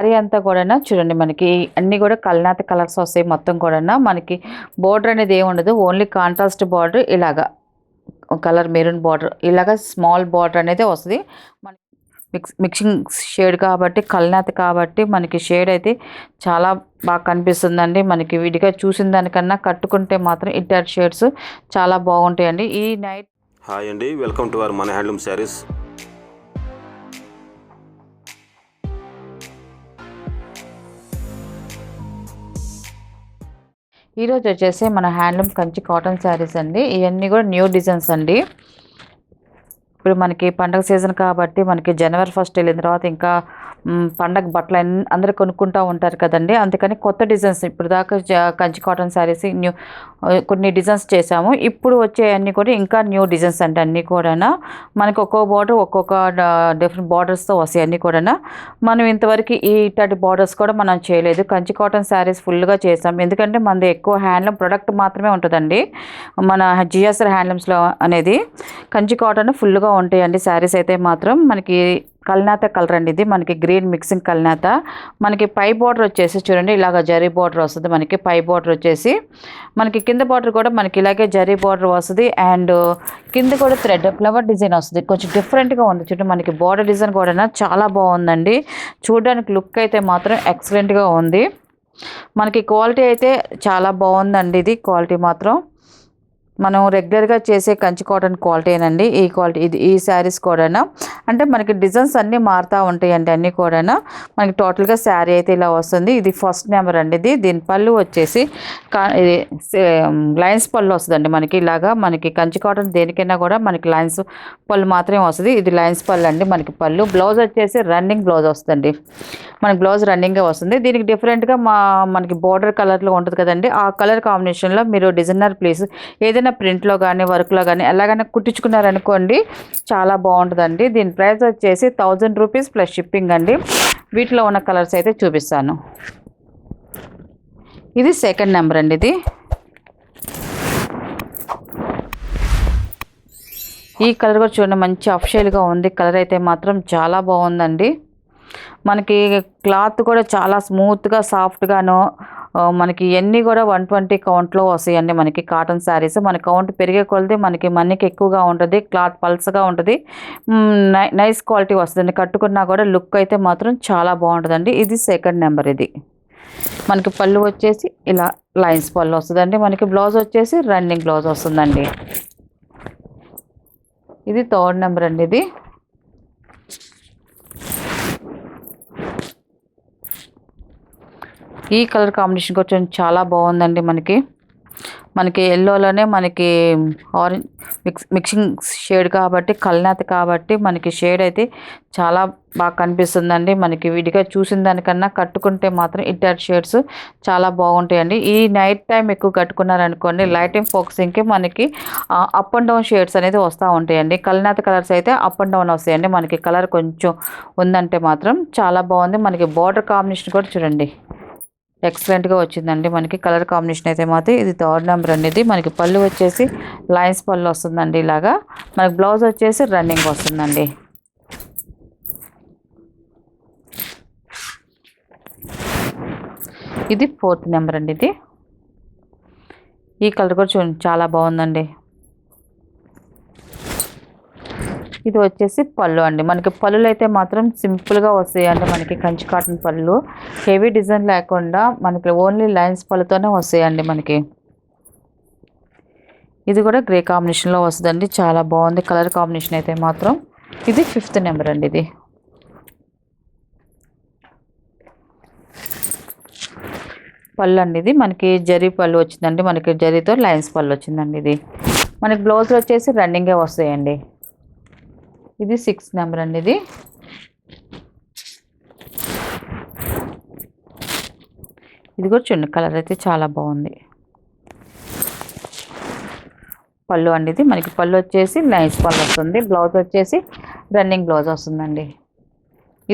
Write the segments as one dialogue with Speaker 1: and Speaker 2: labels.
Speaker 1: శారీ అంతా కూడా చూడండి మనకి అన్ని కూడా కల్నాథ కలర్స్ వస్తాయి మొత్తం కూడా మనకి బోర్డర్ అనేది ఏమి ఉండదు. ఓన్లీ కాంట్రాస్ట్ బార్డర్ ఇలాగా. కలర్ మెరూన్ బార్డర్ ఇలాగా స్మాల్ బార్డర్ అనేది వస్తుంది. మనకి మిక్స్ మిక్సింగ్ షేడ్ కాబట్టి కల్నాథ్ కాబట్టి మనకి షేడ్ అయితే చాలా బాగా కనిపిస్తుందండి. మనకి విడిగా చూసిన దానికన్నా కట్టుకుంటే మాత్రం ఇంటర్ షేడ్స్ చాలా బాగుంటాయండి. ఈ నైట్
Speaker 2: హాయ్ అండి వెల్కమ్ టు అవర్ మన హ్యాండ్లూమ్ శారీస్
Speaker 1: ఈరోజు వచ్చేసి మన హ్యాండ్లూమ్ కంచి కాటన్ శారీస్ అండి. ఇవన్నీ కూడా న్యూ డిజైన్స్ అండి. ఇప్పుడు మనకి పండగ సీజన్ కాబట్టి మనకి జనవరి ఫస్ట్ వెళ్ళిన తర్వాత ఇంకా పండగ బట్టలు అన్ని అందరూ కొనుక్కుంటూ ఉంటారు కదండి. అందుకని కొత్త డిజైన్స్ ఇప్పుడు దాకా కంచి కాటన్ శారీస్ న్యూ కొన్ని డిజైన్స్ చేసాము ఇప్పుడు వచ్చేయన్నీ కూడా ఇంకా న్యూ డిజైన్స్ అంటే అన్నీ కూడా మనకి ఒక్కో బార్డర్ ఒక్కొక్క డిఫరెంట్ బార్డర్స్తో వస్తాయి అన్నీ కూడా మనం ఇంతవరకు ఈ ఇట్లాంటి బార్డర్స్ కూడా మనం చేయలేదు. కంచి కాటన్ శారీస్ ఫుల్గా చేసాం ఎందుకంటే మనది ఎక్కువ హ్యాండ్లూమ్ ప్రొడక్ట్ మాత్రమే ఉంటుందండి. మన జిఎస్ఆర్ హ్యాండ్లూమ్స్లో అనేది కంచి కాటన్ ఫుల్గా ఉంటాయండి శారీస్ అయితే మాత్రం. మనకి కల్నాత కలర్ అండి ఇది. మనకి గ్రీన్ మిక్సింగ్ కల్నాత. మనకి పై బార్డర్ వచ్చేసి చూడండి ఇలాగ జరీ బార్డర్ వస్తుంది మనకి పై బార్డర్ వచ్చేసి. మనకి కింద బార్డర్ కూడా మనకి ఇలాగే జరీ బార్డర్ వస్తుంది. అండ్ కింద కూడా థ్రెడ్ ఫ్లవర్ డిజైన్ వస్తుంది. కొంచెం డిఫరెంట్గా ఉంది చూడండి మనకి బార్డర్ డిజైన్ కూడా చాలా బాగుందండి. చూడడానికి లుక్ అయితే మాత్రం ఎక్సలెంట్గా ఉంది. మనకి క్వాలిటీ అయితే చాలా బాగుందండి ఇది క్వాలిటీ మాత్రం. మనం రెగ్యులర్గా చేసే కంచి కాటన్ క్వాలిటీనండి ఈ క్వాలిటీ ఇది ఈ శారీస్ కూడానా? అంటే మనకి డిజైన్స్ అన్నీ మారుతూ ఉంటాయండి అన్నీ కూడానా? మనకి టోటల్గా శారీ అయితే ఇలా వస్తుంది. ఇది ఫస్ట్ నెంబర్ అండి ఇది. దీని పళ్ళు వచ్చేసి కా ఇది లైన్స్ పళ్ళు వస్తుందండి మనకి. ఇలాగా మనకి కంచి కాటన్ దేనికైనా కూడా మనకి లైన్స్ పళ్ళు మాత్రమే వస్తుంది. ఇది లైన్స్ పళ్ళు అండి మనకి పళ్ళు. బ్లౌజ్ వచ్చేసి రన్నింగ్ బ్లౌజ్ వస్తుందండి. మనకి బ్లౌజ్ రన్నింగ్గా వస్తుంది. దీనికి డిఫరెంట్గా మా మనకి బార్డర్ కలర్లో ఉంటుంది కదండి. ఆ కలర్ కాంబినేషన్లో మీరు డిజైనర్ ప్లేస్ ఏదైనా ప్రింట్లో కానీ వర్క్లో కానీ ఎలాగైనా కుట్టించుకున్నారనుకోండి చాలా బాగుంటుందండి. దీని ప్రైస్ వచ్చేసి థౌజండ్ రూపీస్ ప్లస్ షిప్పింగ్ అండి. వీటిలో ఉన్న కలర్స్ అయితే చూపిస్తాను. ఇది సెకండ్ నెంబర్ అండి ఇది. ఈ కలర్ కూడా చూడండి మంచి అఫిషియల్గా ఉంది. కలర్ అయితే మాత్రం చాలా బాగుందండి. మనకి క్లాత్ కూడా చాలా స్మూత్గా సాఫ్ట్గాను మనకి ఇవన్నీ కూడా వన్ ట్వంటీ కౌంట్లో వస్తాయండి మనకి కాటన్ శారీస్. మన కౌంట్ పెరిగే కొలది మనకి మనకి ఎక్కువగా ఉంటుంది క్లాత్ పల్స్గా ఉంటుంది. నై- నైస్ క్వాలిటీ వస్తుందండి. కట్టుకున్నా కూడా లుక్ అయితే మాత్రం చాలా బాగుంటుందండి. ఇది సెకండ్ నెంబర్ ఇది. మనకి పళ్ళు వచ్చేసి ఇలా లైన్స్ పళ్ళు వస్తుందండి. మనకి బ్లౌజ్ వచ్చేసి రన్నింగ్ బ్లౌజ్ వస్తుందండి. ఇది థర్డ్ నెంబర్ అండి ఇది. ఈ కలర్ కాంబినేషన్ కొంచెం చాలా బాగుందండి మనకి. మనకి ఎల్లోలోనే మనకి ఆరెంజ్ మిక్స్ మిక్సింగ్ షేడ్ కాబట్టి కల్నాథ్ కాబట్టి మనకి షేడ్ అయితే చాలా బాగా కనిపిస్తుందండి. మనకి విడిగా చూసిన దానికన్నా కట్టుకుంటే మాత్రం ఇట్లాంటి షేడ్స్ చాలా బాగుంటాయండి. ఈ నైట్ టైం ఎక్కువ కట్టుకున్నారనుకోండి లైటింగ్ ఫోకసింగ్కి మనకి అప్ అండ్ డౌన్ షేడ్స్ అనేది వస్తూ ఉంటాయండి. కల్నాథ్ కలర్స్ అయితే అప్ అండ్ డౌన్ వస్తాయండి. మనకి కలర్ కొంచెం ఉందంటే మాత్రం చాలా బాగుంది. మనకి బార్డర్ కాంబినేషన్ కూడా చూడండి. ఎక్సలెంట్గా వచ్చిందండి. మనకి కలర్ కాంబినేషన్ అయితే మాత్రం ఇది థర్డ్ నెంబర్ అనేది. మనకి పళ్ళు వచ్చేసి లైన్స్ పళ్ళు వస్తుందండి ఇలాగా. మనకి బ్లౌజ్ వచ్చేసి రన్నింగ్ వస్తుందండి. ఇది ఫోర్త్ నెంబర్ అండి ఇది. ఈ కలర్ కూడా చూడండి చాలా బాగుందండి. ఇది వచ్చేసి పళ్ళు అండి. మనకి పళ్ళులు అయితే మాత్రం సింపుల్గా వస్తాయి మనకి కంచి కాటన్ పళ్ళు. హెవీ డిజైన్ లేకుండా మనకి ఓన్లీ లైన్స్ పళ్ళుతోనే వస్తాయండి మనకి. ఇది కూడా గ్రే కాంబినేషన్లో వస్తుందండి. చాలా బాగుంది కలర్ కాంబినేషన్ అయితే మాత్రం. ఇది ఫిఫ్త్ నెంబర్ అండి ఇది. పళ్ళు అండి ఇది. మనకి జరీ పళ్ళు వచ్చిందండి. మనకి జరీతో లైన్స్ పళ్ళు వచ్చిందండి ఇది. మనకి బ్లౌజ్ వచ్చేసి రన్నింగే వస్తాయండి. ఇది సిక్స్ నెంబర్ అండి ఇది. ఇది కూడా చూడండి కలర్ అయితే చాలా బాగుంది. పళ్ళు అండి ఇది. మనకి పళ్ళు వచ్చేసి నైస్ పళ్ళు వస్తుంది. బ్లౌజ్ వచ్చేసి రన్నింగ్ బ్లౌజ్ వస్తుందండి.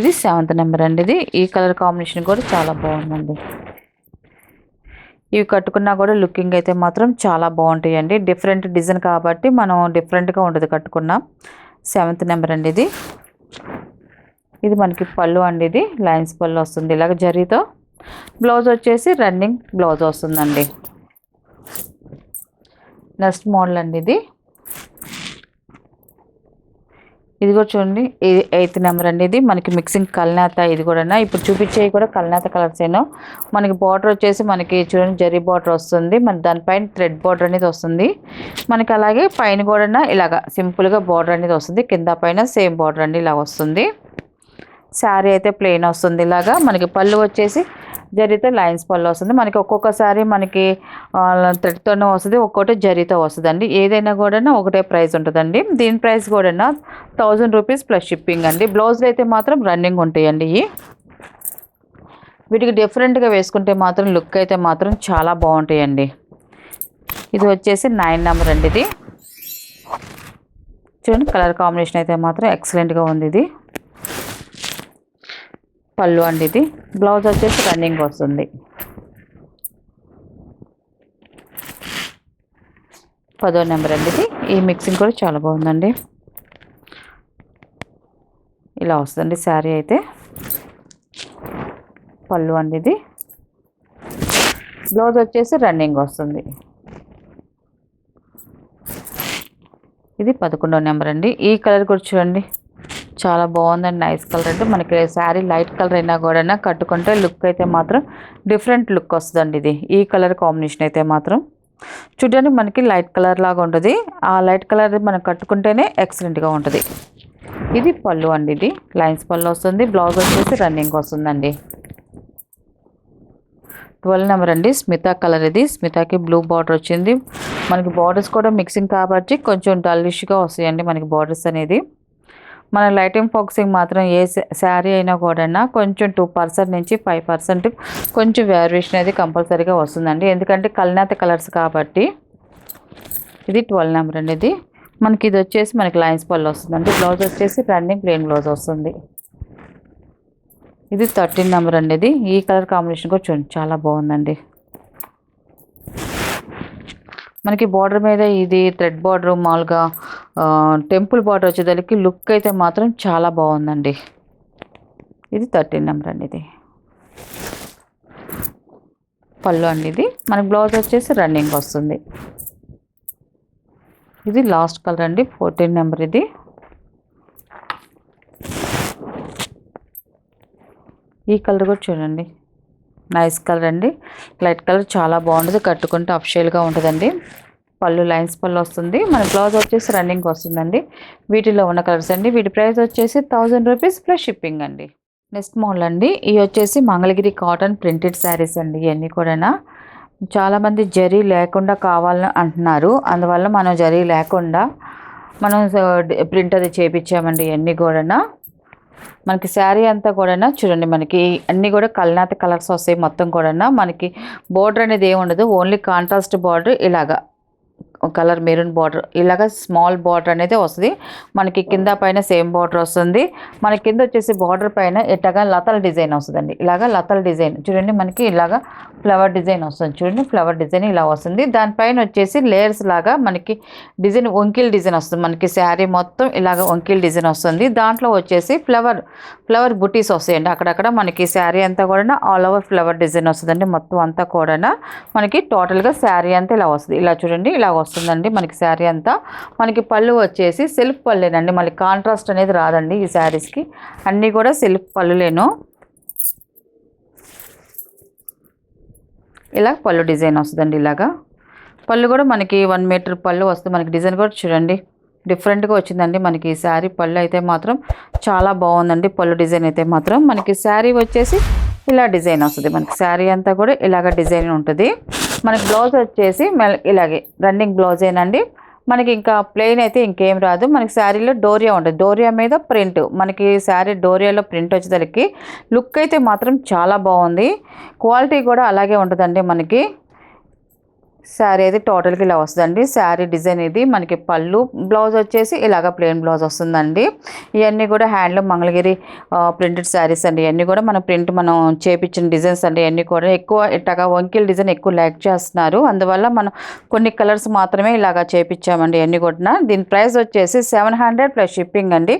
Speaker 1: ఇది సెవెంత్ నెంబర్ అండి ఇది. ఈ కలర్ కాంబినేషన్ కూడా చాలా బాగుందండి. ఇవి కట్టుకున్నా కూడా లుకింగ్ అయితే మాత్రం చాలా బాగుంటాయండి. డిఫరెంట్ డిజైన్ కాబట్టి మనం డిఫరెంట్గా ఉంటుంది కట్టుకున్నాం. సెవెంత్ నెంబర్ అండి ఇది. ఇది మనకి పళ్ళు అండి ఇది. లైన్స్ పళ్ళు వస్తుంది ఇలాగ జరీతో. బ్లౌజ్ వచ్చేసి రన్నింగ్ బ్లౌజ్ వస్తుందండి. నెక్స్ట్ మోడల్ అండి ఇది. ఇది కూడా చూడండి. ఎయిత్ నెంబర్ అండి ఇది. మనకి మిక్సింగ్ కల్నాత ఇది కూడా ఇప్పుడు చూపించేవి కూడా కల్నాత కలర్స్ ఏనో. మనకి బార్డర్ వచ్చేసి మనకి చూడండి జరీ బార్డర్ వస్తుంది. మన దానిపైన థ్రెడ్ బార్డర్ అనేది వస్తుంది. మనకి అలాగే పైన కూడా ఇలాగా సింపుల్గా బార్డర్ అనేది వస్తుంది. కింద పైన సేమ్ బార్డర్ అండి. ఇలా వస్తుంది. శారీ అయితే ప్లెయిన్ వస్తుంది. ఇలాగా మనకి పళ్ళు వచ్చేసి జరితో లైన్స్ పళ్ళు వస్తుంది. మనకి ఒక్కొక్కసారి మనకి థ్రెడ్తోనే వస్తుంది ఒక్కొక్కటి జరితో వస్తుంది అండి ఏదైనా కూడా ఒకటే ప్రైస్ ఉంటుందండి. దీని ప్రైస్ కూడా థౌజండ్ రూపీస్ ప్లస్ షిప్పింగ్ అండి. బ్లౌజ్లు అయితే మాత్రం రన్నింగ్ ఉంటాయండి ఇవి. వీటికి డిఫరెంట్గా వేసుకుంటే మాత్రం లుక్ అయితే మాత్రం చాలా బాగుంటాయండి. ఇది వచ్చేసి నైన్ నెంబర్ అండి ఇది. చూడండి కలర్ కాంబినేషన్ అయితే మాత్రం ఎక్సలెంట్గా ఉంది ఇది. పళ్ళు అండి ఇది బ్లౌజ్ వచ్చేసి రన్నింగ్ వస్తుంది. పదో నెంబర్ అండి ఇది ఈ మిక్సింగ్ కూడా చాలా బాగుందండి. ఇలా వస్తుంది శారీ అయితే. పళ్ళు అండి ఇది బ్లౌజ్ వచ్చేసి రన్నింగ్ వస్తుంది. ఇది పదకొండో నెంబర్ అండి. ఈ కలర్ కూడా చూడండి. చాలా బాగుందండి నైస్ కలర్ అంటే. మనకి శారీ లైట్ కలర్ అయినా కూడా కట్టుకుంటే లుక్ అయితే మాత్రం డిఫరెంట్ లుక్ వస్తుందండి ఇది. ఈ కలర్ కాంబినేషన్ అయితే మాత్రం. చూడడానికి మనకి లైట్ కలర్ లాగా ఉంటుంది. ఆ లైట్ కలర్ మనం కట్టుకుంటేనే ఎక్సలెంట్గా ఉంటుంది. ఇది పళ్ళు అండి ఇది. లైన్స్ పళ్ళు వస్తుంది బ్లౌజ్ వచ్చేసి రన్నింగ్ వస్తుందండి. ట్వెల్వ్ నెంబర్ అండి స్మితా కలర్ ఇది. స్మితాకి బ్లూ బార్డర్ వచ్చింది. మనకి బార్డర్స్ కూడా మిక్సింగ్ కాబట్టి కొంచెం డల్లిష్గా వస్తాయండి మనకి బార్డర్స్ అనేది. మన లైటింగ్ ఫోక్సింగ్ మాత్రం ఏ శారీ అయినా కూడా కొంచెం టూ పర్సెంట్ నుంచి ఫైవ్ పర్సెంట్ కొంచెం వేరియేషన్ అనేది కంపల్సరీగా వస్తుందండి. ఎందుకంటే కల్నాత కలర్స్ కాబట్టి ఇది ట్వెల్వ్ నెంబర్ అండి ఇది. మనకి ఇది వచ్చేసి మనకి లైన్స్ పళ్ళు వస్తుందండి. బ్లౌజ్ వచ్చేసి రన్నింగ్ ప్లెయిన్ బ్లౌజ్ వస్తుంది. ఇది థర్టీన్ నెంబర్ అండి ఇది. ఈ కలర్ కాంబినేషన్ కూడా చూడండి చాలా బాగుందండి. మనకి బార్డర్ మీద ఇది థ్రెడ్ బార్డర్ మామూలుగా టెంపుల్ బాటర్ వచ్చేదానికి లుక్ అయితే మాత్రం చాలా బాగుందండి. ఇది థర్టీన్ నెంబర్ అండి ఇది. పళ్ళు అండి ఇది. మనకి బ్లౌజ్ వచ్చేసి రన్నింగ్ వస్తుంది. ఇది లాస్ట్ కలర్ అండి ఫోర్టీన్ నెంబర్ ఇది. ఈ కలర్ కూడా చూడండి. నైస్ కలర్ అండి. లైట్ కలర్ చాలా బాగుంటుంది. కట్టుకుంటే అఫిషియల్గా ఉంటుందండి. పళ్ళు లైన్స్ పళ్ళు వస్తుంది. మన బ్లౌజ్ వచ్చేసి రన్నింగ్ వస్తుందండి. వీటిలో ఉన్న కలర్స్ అండి. వీటి ప్రైస్ వచ్చేసి థౌజండ్ రూపీస్ ప్లస్ షిప్పింగ్ అండి. నెక్స్ట్ మోడల్ అండి. ఇవి వచ్చేసి మంగళగిరి కాటన్ ప్రింటెడ్ శారీస్ అండి. ఇవన్నీ కూడా చాలామంది జరీ లేకుండా కావాలని అంటున్నారు. అందువల్ల మనం జరీ లేకుండా మనం ప్రింట్ అది చేపించామండి ఇవన్నీ కూడా మనకి శారీ అంతా కూడా చూడండి మనకి అన్నీ కూడా కల్నాత కలర్స్ వస్తాయి మొత్తం కూడా మనకి బోర్డర్ అనేది ఏమి ఉండదు. ఓన్లీ కాంట్రాస్ట్ బార్డర్ ఇలాగా. కలర్ మెరూన్ బార్డర్ ఇలాగ స్మాల్ బార్డర్ అనేది వస్తుంది. మనకి కింద పైన సేమ్ బార్డర్ వస్తుంది. మన కింద వచ్చేసి బార్డర్ పైన ఇట్టగా లతల డిజైన్ వస్తుందండి. ఇలాగ లతల డిజైన్. చూడండి మనకి ఇలాగ ఫ్లవర్ డిజైన్ వస్తుంది. చూడండి ఫ్లవర్ డిజైన్ ఇలా వస్తుంది. దానిపైన వచ్చేసి లేయర్స్ లాగా మనకి డిజైన్ వంకిల్ డిజైన్ వస్తుంది. మనకి శారీ మొత్తం ఇలాగ వంకిల్ డిజైన్ వస్తుంది. దాంట్లో వచ్చేసి ఫ్లవర్ ఫ్లవర్ బుటీస్ వస్తాయండి. అక్కడక్కడ మనకి శారీ అంతా కూడా ఆల్ ఓవర్ ఫ్లవర్ డిజైన్ వస్తుందండి. మొత్తం అంతా కూడా మనకి టోటల్గా శారీ అంతా ఇలా వస్తుంది. ఇలా చూడండి ఇలా వస్తుందండి మనకి శారీ అంతా. మనకి పళ్ళు వచ్చేసి సెల్ఫ్ పళ్ళేనండి. మళ్ళీ కాంట్రాస్ట్ అనేది రాదండి ఈ శారీస్కి. అన్నీ కూడా సెల్ఫ్ పళ్ళులేను. ఇలా పళ్ళు డిజైన్ వస్తుందండి ఇలాగా. పళ్ళు కూడా మనకి వన్ మీటర్ పళ్ళు వస్తుంది మనకి డిజైన్ కూడా చూడండి. డిఫరెంట్గా వచ్చిందండి మనకి ఈ శారీ పళ్ళు అయితే మాత్రం. చాలా బాగుందండి పళ్ళు డిజైన్ అయితే మాత్రం. మనకి శారీ వచ్చేసి ఇలా డిజైన్ వస్తుంది. మనకి శారీ అంతా కూడా ఇలాగ డిజైన్ ఉంటుంది. మనకి బ్లౌజ్ వచ్చేసి ఇలాగే రన్నింగ్ బ్లౌజేనండి మనకి ఇంకా ప్లెయిన్ అయితే ఇంకేం రాదు. మనకి శారీలో డోరియా ఉంటుంది. డోరియా మీద ప్రింట్ మనకి శారీ డోరియాలో ప్రింట్ వచ్చేసరికి లుక్ అయితే మాత్రం చాలా బాగుంది. క్వాలిటీ కూడా అలాగే ఉంటుందండి మనకి. శారీ అయితే టోటల్కి ఇలా వస్తుందండి. శారీ డిజైన్ ఇది మనకి పళ్ళు బ్లౌజ్ వచ్చేసి ఇలాగ ప్లెయిన్ బ్లౌజ్ వస్తుందండి. ఇవన్నీ కూడా హ్యాండ్లూమ్ మంగళగిరి ప్రింటెడ్ శారీస్ అండి. ఇవన్నీ కూడా మన ప్రింట్ మనం చేపించిన డిజైన్స్ అండి. ఇవన్నీ కూడా ఎక్కువ ఇట్టగా వంకిల్ డిజైన్ ఎక్కువ లైక్ చేస్తున్నారు. అందువల్ల మనం కొన్ని కలర్స్ మాత్రమే ఇలాగా చేపించామండి ఇవన్నీ కూడా. దీని ప్రైస్ వచ్చేసి సెవెన్ హండ్రెడ్ ప్లస్ షిప్పింగ్ అండి.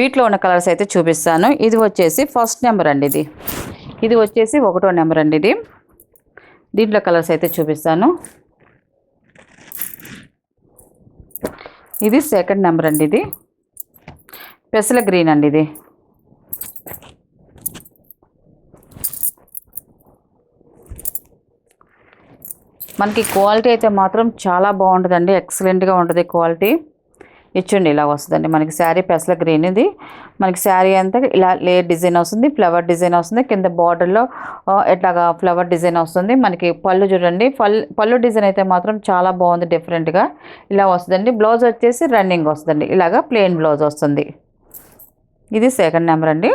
Speaker 1: వీటిలో ఉన్న కలర్స్ అయితే చూపిస్తాను. ఇది వచ్చేసి ఫస్ట్ నెంబర్ అండి ఇది. ఇది వచ్చేసి ఒకటో నెంబర్ అండి ఇది. దీంట్లో కలర్స్ అయితే చూపిస్తాను. ఇది సెకండ్ నెంబర్ అండి ఇది. పెసల గ్రీన్ అండి ఇది. మనకి క్వాలిటీ అయితే మాత్రం చాలా బాగుంటుందండి. ఎక్సలెంట్గా ఉంటుంది క్వాలిటీ. ఇచ్చండి ఇలా వస్తుందండి. మనకి శారీ పెసల గ్రీన్ ఇది. మనకి శారీ అంతా ఇలా లేయర్ డిజైన్ వస్తుంది ఫ్లవర్ డిజైన్ వస్తుంది. కింద బార్డర్లో ఎట్లాగా ఫ్లవర్ డిజైన్ వస్తుంది. మనకి పళ్ళు చూడండి పళ్ళు పళ్ళు డిజైన్ అయితే మాత్రం చాలా బాగుంది డిఫరెంట్గా ఇలా వస్తుందండి. బ్లౌజ్ వచ్చేసి రన్నింగ్ వస్తుందండి. ఇలాగా ప్లెయిన్ బ్లౌజ్ వస్తుంది. ఇది సెకండ్ నెంబర్ అండి.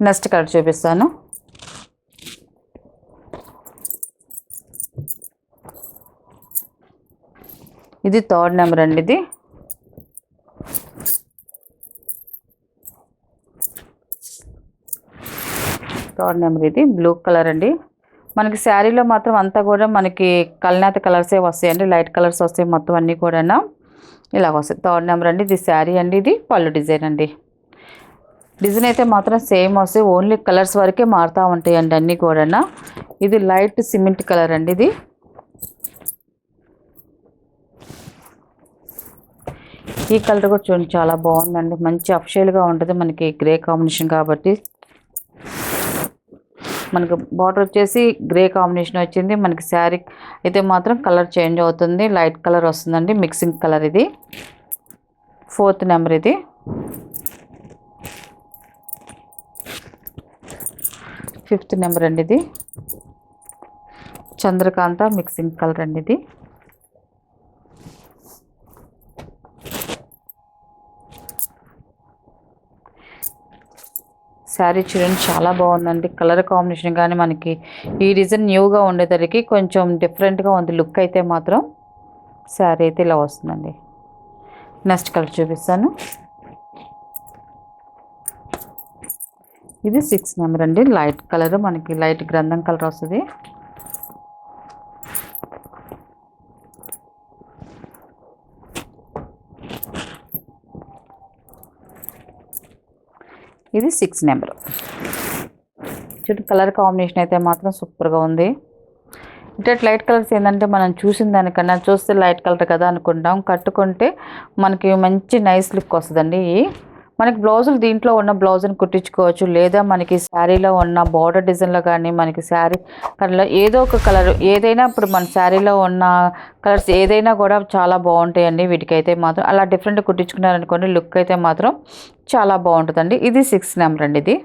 Speaker 1: నెక్స్ట్ కలర్ చూపిస్తాను. ఇది థర్డ్ నెంబర్ అండి ఇది. థర్డ్ నెంబర్ ఇది బ్లూ కలర్ అండి. మనకి శారీలో మాత్రం అంతా కూడా మనకి కల్నాత కలర్సే వస్తాయండి. లైట్ కలర్స్ వస్తాయి మొత్తం అన్నీ కూడా ఇలాగ వస్తాయి. థర్డ్ నెంబర్ అండి ఇది శారీ అండి ఇది పళ్ళు డిజైన్ అండి. డిజైన్ అయితే మాత్రం సేమ్ వస్తాయి. ఓన్లీ కలర్స్ వరకే మారుతూ ఉంటాయండి అన్నీ కూడా ఇది లైట్ సిమెంట్ కలర్ అండి ఇది. ఈ కలర్ కూడా చూడండి చాలా బాగుందండి. మంచి అఫిషియల్గా ఉంటుంది. మనకి గ్రే కాంబినేషన్ కాబట్టి. మనకు బార్డర్ వచ్చేసి గ్రే కాంబినేషన్ వచ్చింది. మనకి శారీ అయితే మాత్రం కలర్ చేంజ్ అవుతుంది. లైట్ కలర్ వస్తుందండి. మిక్సింగ్ కలర్ ఇది. ఫోర్త్ నెంబర్ ఇది. ఫిఫ్త్ నెంబర్ అండి ఇది. చంద్రకాంత మిక్సింగ్ కలర్ అండి ఇది. శారీ చూడండి చాలా బాగుందండి. కలర్ కాంబినేషన్ కానీ మనకి ఈ డిజైన్ న్యూగా ఉండేసరికి కొంచెం డిఫరెంట్గా ఉంది. లుక్ అయితే మాత్రం శారీ అయితే ఇలా వస్తుందండి. నెక్స్ట్ కలర్ చూపిస్తాను. ఇది సిక్స్ నెంబర్ అండి. లైట్ కలర్ మనకి లైట్ గ్రంథం కలర్ వస్తుంది. ఇది సిక్స్ నెంబర్. చుట్టూ కలర్ కాంబినేషన్ అయితే మాత్రం సూపర్గా ఉంది. ఇట్లా లైట్ కలర్స్ ఏంటంటే మనం చూసిన దానికన్నా చూస్తే లైట్ కలర్ కదా అనుకుంటాం. కట్టుకుంటే మనకి మంచి నైస్ లుక్ వస్తుందండి మనకి బ్లౌజులు దీంట్లో ఉన్న బ్లౌజ్ని కుట్టించుకోవచ్చు. లేదా మనకి శారీలో ఉన్న బార్డర్ డిజైన్లో కానీ మనకి శారీ కలర్లో ఏదో ఒక కలర్ ఏదైనా ఇప్పుడు మన శారీలో ఉన్న కలర్స్ ఏదైనా కూడా చాలా బాగుంటాయండి వీటికైతే మాత్రం. అలా డిఫరెంట్ కుట్టించుకున్నారనుకోండి లుక్ అయితే మాత్రం చాలా బాగుంటుందండి. ఇది సిక్స్ నెంబర్ అండి ఇది.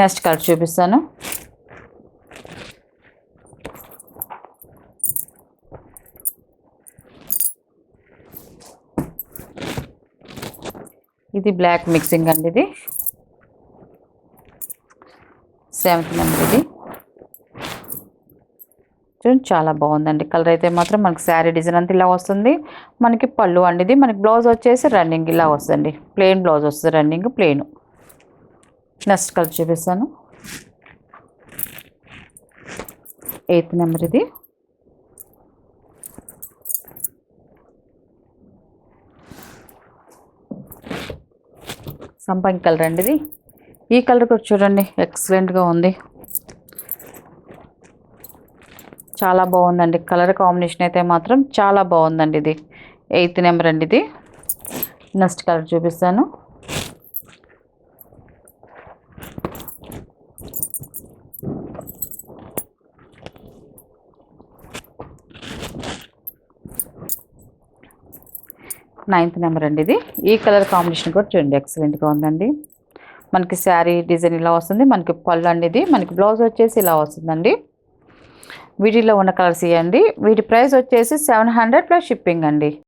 Speaker 1: నెక్స్ట్ కలర్ చూపిస్తాను. ఇది బ్లాక్ మిక్సింగ్ అండి ఇది. సెవెంత్ నెంబర్ ఇది. చూడండి చాలా బాగుందండి. కలర్ అయితే మాత్రం మనకి శారీ డిజైన్ అంతా ఇలా వస్తుంది. మనకి పళ్ళు అండి ఇది. మనకి బ్లౌజ్ వచ్చేసి రన్నింగ్ ఇలా వస్తుంది ప్లెయిన్ బ్లౌజ్ వస్తుంది రన్నింగ్ ప్లెయిన్ నెక్స్ట్ కలర్ చూపిస్తాను. ఎయిత్ నెంబర్ ఇది. సంపంగి కలర్ అండి ఇది. ఈ కలర్ కూడా చూడండి ఎక్సలెంట్గా ఉంది. చాలా బాగుందండి. కలర్ కాంబినేషన్ అయితే మాత్రం చాలా బాగుందండి ఇది. ఎయిత్ నెంబర్ అండి ఇది. నెక్స్ట్ కలర్ చూపిస్తాను. నైన్త్ నెంబర్ అండి ఇది. ఈ కలర్ కాంబినేషన్ కూడా చూడండి ఎక్సలెంట్గా ఉందండి. మనకి శారీ డిజైన్ ఇలా వస్తుంది మనకి పళ్ళు అనేది మనకి బ్లౌజ్ వచ్చేసి ఇలా వస్తుందండి. వీటిలో ఉన్న కలర్స్ ఇవ్వండి వీటి ప్రైస్ వచ్చేసి సెవెన్ హండ్రెడ్ ప్లస్ షిప్పింగ్ అండి.